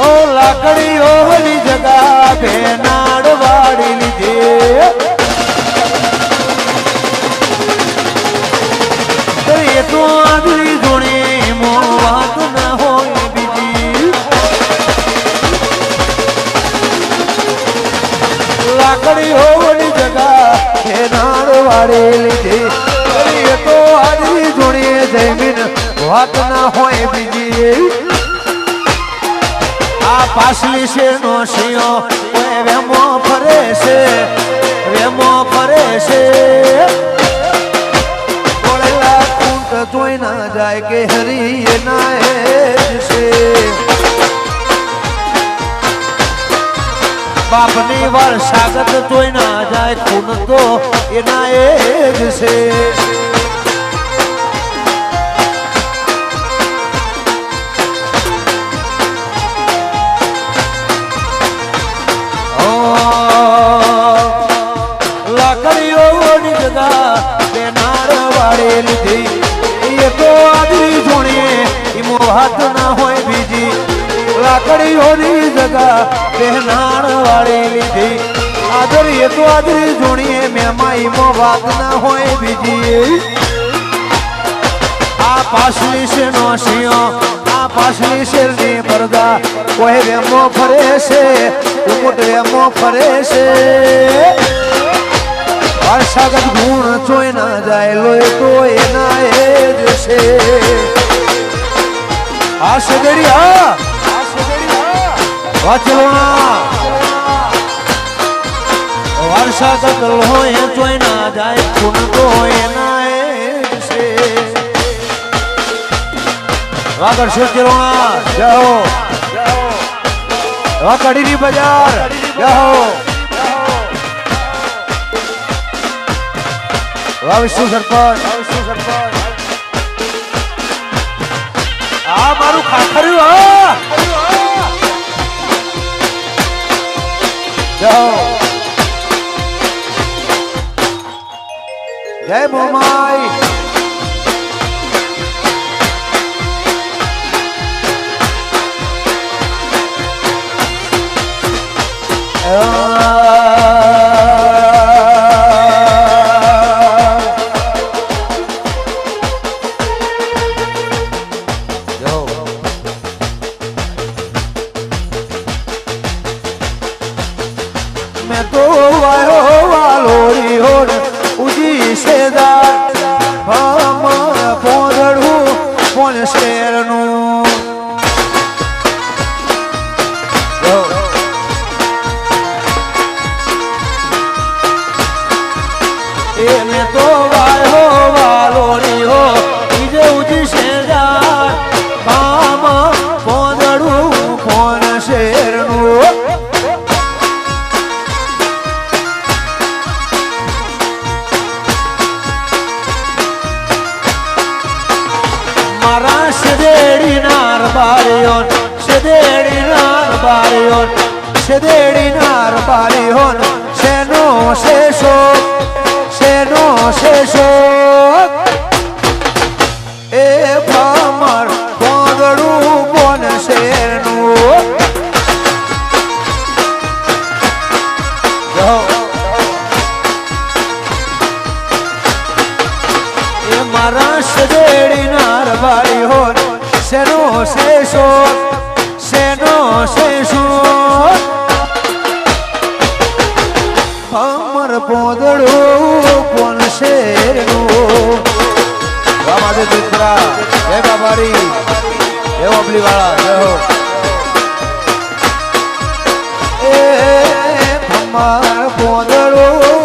ઓ લાકડી ની જગા ભેનાડ પાછલી છે નો શિયો વેમો ફરે છે, વેમો ફરે છે. જોઈ ના જાય કે હરી જ છે. બાપની વાર સાગત જોઈ ના જાય, ખૂન તો એના એ જ છે. લાકડીઓની વાળે લીધી. આદરીએ તો આદરી જોણીએ, મેમાં ઈમો વાત ના હોય બીજી. આ પાછલી છે સિંહ, આ પાછલી શેરની પરદા. કોઈ વેમો ફરે છે, ઉમટ વેમો ફરે છે. વારસાગત ગુણ ચોઈ ના જાય લોય તો એના એ જ છે. આ સગડી વાચલોણા ચોઈ ના જાય ગુણ તો એના એ છે વાગડ શેરચિરોણા જય હો વાકડીની બજાર જય હો વાહ વિષ્ણુ સરપંચ જય મોમાઈ Yo. કોણ શેરનું. એને તો বাড়িয়ন হন বাড়িয়ন সেদেড়িনার বাড়িয়ন সেন শেষ সেন শেষ। এ ভামার বদরু નાર બાળી હોન શેનો શેનો શેષો અમર પોદડું કોણ શેરનું વામાદે દીકરા જય બાબારી જય ઓબલી વાળા જય હો એ ભમર પોદડું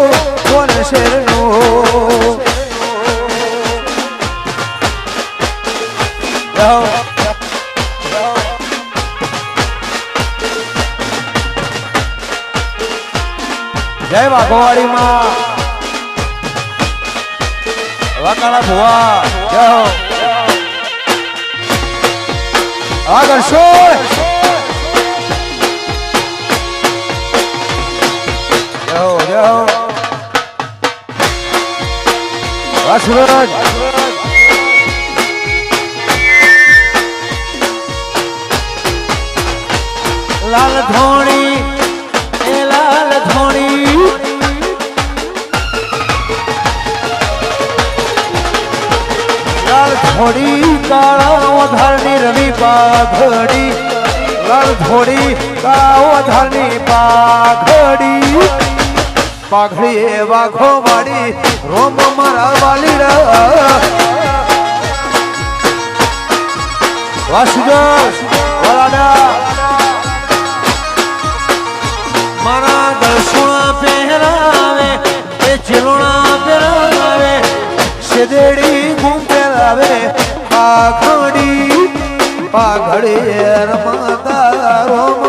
જય વાઘોવાડી માં વાકાળા ભુવા. જય હો. આગળ છોડ જય હો જય હો. વાહ ધોણી, એ લાલ ધોણી. લાલ ધોડી કાળા વધારની રવિ પાઘડી. લાલ ધોડી કાળા વધારની પાઘડી. પાઘડી એ વાઘો વાળી, રોમ મારા વાલી વાસુદેવ, વલાડા. પાઘડી પાઘડી રમતા રોમ